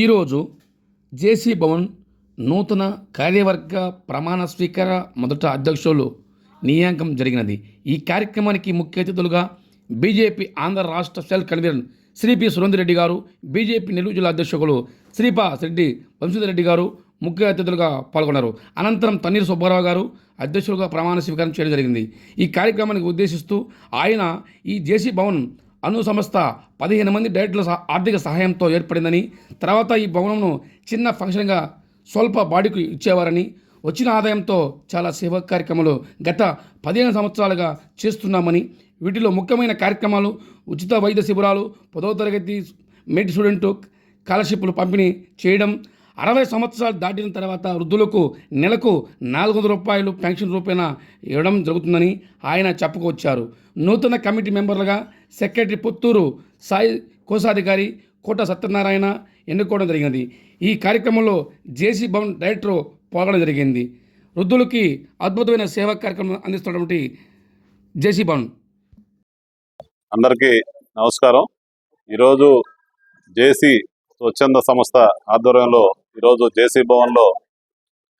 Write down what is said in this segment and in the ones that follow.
ఈరోజు జేసీ భవన్ నూతన కార్యవర్గ ప్రమాణ స్వీకార మొదట అధ్యక్షులు నియామకం జరిగినది. ఈ కార్యక్రమానికి ముఖ్య అతిథులుగా బీజేపీ ఆంధ్ర రాష్ట్ర cell convener Shri P Surender Reddy గారు బీజేపీ నెల్లూరు జిల్లా అధ్యక్షులు శ్రీపా రెడ్డి వంశీధర్ రెడ్డి గారు ముఖ్య అతిథులుగా పాల్గొన్నారు. అనంతరం తన్నీరు సుబ్బారావు గారు అధ్యక్షులుగా ప్రమాణ స్వీకారం చేయడం జరిగింది. ఈ కార్యక్రమానికి ఉద్దేశిస్తూ ఆయన ఈ జేసీ భవన్ అను సంస్థ పదిహేను మంది డైరెక్టర్ల సహ- ఆర్థిక సహాయంతో ఏర్పడిందని తర్వాత ఈ భవనంను చిన్న ఫంక్షన్గా స్వల్ప బాడీకి ఇచ్చేవారని వచ్చిన ఆదాయంతో చాలా సేవా కార్యక్రమాలు గత పదిహేను సంవత్సరాలుగా చేస్తున్నామని వీటిలో ముఖ్యమైన కార్యక్రమాలు ఉచిత వైద్య శిబిరాలు పదవ తరగతి మెడ్ స్టూడెంట్ స్కాలర్షిప్లు పంపిణీ చేయడం అరవై సంవత్సరాలు దాటిన తర్వాత వృద్ధులకు నెలకు నాలుగు వందల రూపాయలు పెన్షన్ రూపేణ ఇవ్వడం జరుగుతుందని ఆయన చెప్పుకొచ్చారు. నూతన కమిటీ మెంబర్లుగా సెక్రటరీ పుత్తూరు సాయి కోశాధికారి కోట సత్యనారాయణ ఎన్నుకోవడం జరిగినది. ఈ కార్యక్రమంలో జేసీ భవన్ డైరెక్టర్ పాల్గొనడం జరిగింది. వృద్ధులకి అద్భుతమైన సేవా కార్యక్రమం అందిస్తున్నటువంటి జేసీ భవన్. అందరికీ నమస్కారం. ఈరోజు జేసీ స్వచ్ఛంద సంస్థ ఆధ్వర్యంలో ఈరోజు జేసీ భవన్లో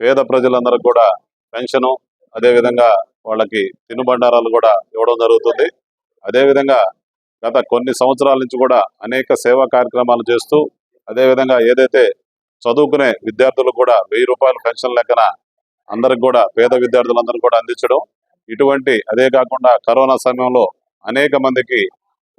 పేద ప్రజలందరికీ కూడా పెన్షను అదేవిధంగా వాళ్ళకి తినుబండారాలు కూడా ఇవ్వడం జరుగుతుంది. అదేవిధంగా గత కొన్ని సంవత్సరాల నుంచి కూడా అనేక సేవా కార్యక్రమాలు చేస్తూ అదేవిధంగా ఏదైతే చదువుకునే విద్యార్థులకు కూడా వెయ్యి రూపాయల పెన్షన్ లెక్కన అందరికి కూడా పేద విద్యార్థులందరూ కూడా అందించడం. ఇటువంటి అదే కాకుండా కరోనా సమయంలో అనేక మందికి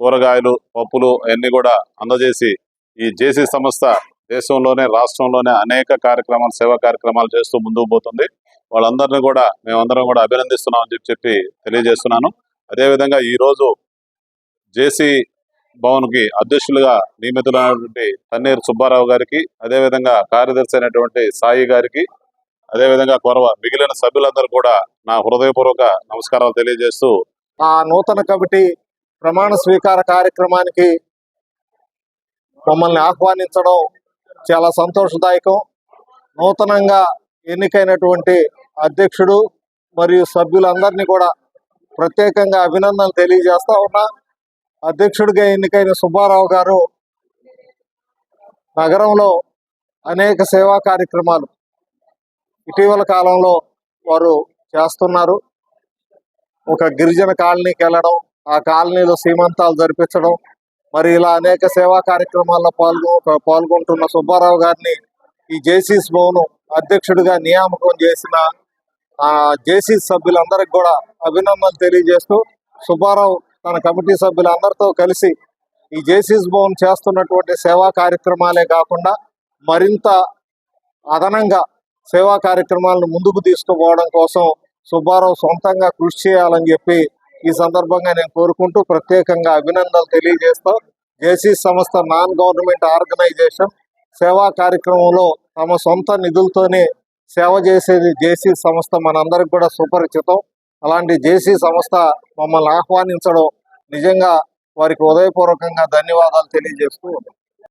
కూరగాయలు పప్పులు అవన్నీ కూడా అందజేసి ఈ జేసీ సంస్థ దేశంలోనే రాష్ట్రంలోనే అనేక కార్యక్రమాలు సేవా కార్యక్రమాలు చేస్తూ ముందుకు పోతుంది. వాళ్ళందరినీ కూడా మేమందరం కూడా అభినందిస్తున్నామని చెప్పి చెప్పి తెలియజేస్తున్నాను. అదేవిధంగా ఈ రోజు జేసీ భవన్కి అధ్యక్షులుగా నియమితులైనటువంటి తన్నీరు సుబ్బారావు గారికి అదేవిధంగా కార్యదర్శి అయినటువంటి సాయి గారికి అదేవిధంగా కొరవ మిగిలిన సభ్యులందరూ కూడా నా హృదయపూర్వక నమస్కారాలు తెలియజేస్తూ ఆ నూతన కమిటీ ప్రమాణ స్వీకార కార్యక్రమానికి మమ్మల్ని ఆహ్వానించడం చాలా సంతోషదాయకం. నూతనంగా ఎన్నికైనటువంటి అధ్యక్షుడు మరియు సభ్యులందరినీ కూడా ప్రత్యేకంగా అభినందనలు తెలియజేస్తా ఉన్నా. అధ్యక్షుడిగా ఎన్నికైన సుబ్బారావు గారు నగరంలో అనేక సేవా కార్యక్రమాలు ఇటీవల కాలంలో వారు చేస్తున్నారు. ఒక గిరిజన కాలనీకి వెళ్ళడం ఆ కాలనీలో సీమంతాలు జరిపించడం మరి ఇలా అనేక సేవా కార్యక్రమాల్లో పాల్గొ పాల్గొంటున్న సుబ్బారావు గారిని ఈ జేసీస్ భవన్ అధ్యక్షుడిగా నియామకం చేసిన ఆ జేసీస్ సభ్యులందరికి కూడా అభినందనలు తెలియజేస్తూ సుబ్బారావు తన కమిటీ సభ్యులందరితో కలిసి ఈ జేసీస్ భవన్ చేస్తున్నటువంటి సేవా కార్యక్రమాలే కాకుండా మరింత అదనంగా సేవా కార్యక్రమాలను ముందుకు తీసుకుపోవడం కోసం సుబ్బారావు సొంతంగా కృషి చేయాలని చెప్పి ఈ సందర్భంగా నేను కోరుకుంటూ ప్రత్యేకంగా అభినందనలు తెలియజేస్తూ జేసీ సంస్థ నాన్ గవర్నమెంట్ ఆర్గనైజేషన్ సేవా కార్యక్రమంలో తమ సొంత నిధులతోనే సేవ చేసేది జేసీ సంస్థ మనందరికి కూడా సుపరిచితం అలాంటి జేసీ సంస్థ మమ్మల్ని ఆహ్వానించడం నిజంగా వారికి ఉదయపూర్వకంగా ధన్యవాదాలు తెలియజేస్తూ ఉన్నాం.